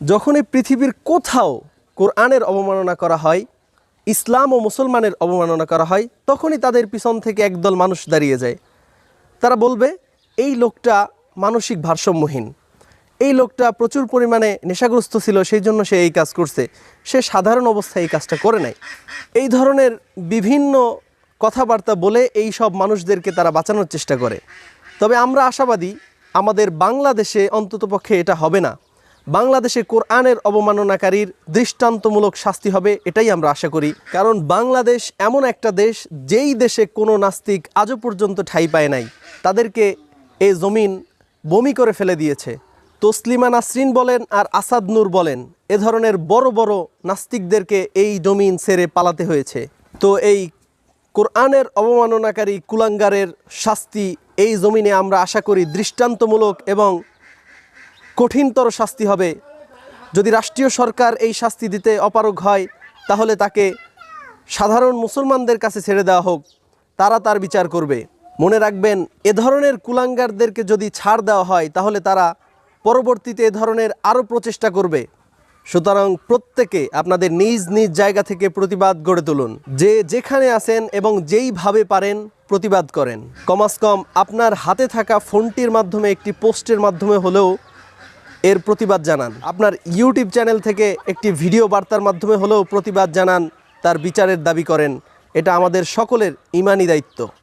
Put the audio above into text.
যখনই পৃথিবীর কোথাও কোরআনের অবমাননা করা হয়, ইসলাম ও মুসলমানের অবমাননা করা হয়, তখনই তাদের পিছন থেকে একদল মানুষ দাঁড়িয়ে যায়। তারা বলবে, এই লোকটা মানসিক ভারসাম্যহীন। এই লোকটা প্রচুর পরিমাণে নেশাগ্রস্ত ছিল সেই জন্য সে এই কাজ করছে। সে সাধারণ অবস্থায় এই কাজটা করে নাই। এই ধরনের বিভিন্ন কথাবার্তা বলে এই সব মানুষদেরকে তারা বাঁচানোর চেষ্টা করে। তবে আমরা আশাবাদী, আমাদের বাংলাদেশে অন্ততপক্ষে এটা হবে না। বাংলাদেশে কোরআনের অবমাননাকারীর দৃষ্টান্তমূলক শাস্তি হবে, এটাই আমরা আশা করি। কারণ বাংলাদেশ এমন একটা দেশ, যেই দেশে কোনো নাস্তিক আজও পর্যন্ত ঠাঁই পায় নাই। তাদেরকে এ জমিন বমি করে ফেলে দিয়েছে। তসলিমা নাসরিন বলেন আর আসাদ নূর বলেন, এ ধরনের বড় বড় নাস্তিকদেরকে এই জমিন ছেড়ে পালাতে হয়েছে। তো এই কোরআনের অবমাননাকারী কুলাঙ্গারের শাস্তি এই জমিনে আমরা আশা করি দৃষ্টান্তমূলক এবং কঠিনতর শাস্তি হবে। যদি রাষ্ট্রীয় সরকার এই শাস্তি দিতে অপারগ হয়, তাহলে তাকে সাধারণ মুসলমানদের কাছে ছেড়ে দেওয়া হোক। তারা তার বিচার করবে। মনে রাখবেন, এ ধরনের কুলাঙ্গারদেরকে যদি ছাড় দেওয়া হয়, তাহলে তারা পরবর্তীতে এ ধরনের আরও প্রচেষ্টা করবে। সুতরাং প্রত্যেকে আপনাদের নিজ নিজ জায়গা থেকে প্রতিবাদ গড়ে তুলুন। যে যেখানে আছেন এবং যেইভাবে পারেন, প্রতিবাদ করেন। কমাস কম আপনার হাতে থাকা ফোনটির মাধ্যমে, একটি পোস্টের মাধ্যমে হলেও এর প্রতিবাদ জানান। আপনার ইউটিউব চ্যানেল থেকে একটি ভিডিও বার্তার মাধ্যমে হলেও প্রতিবাদ জানান, তার বিচারের দাবি করেন। এটা আমাদের সকলের ইমানি দায়িত্ব।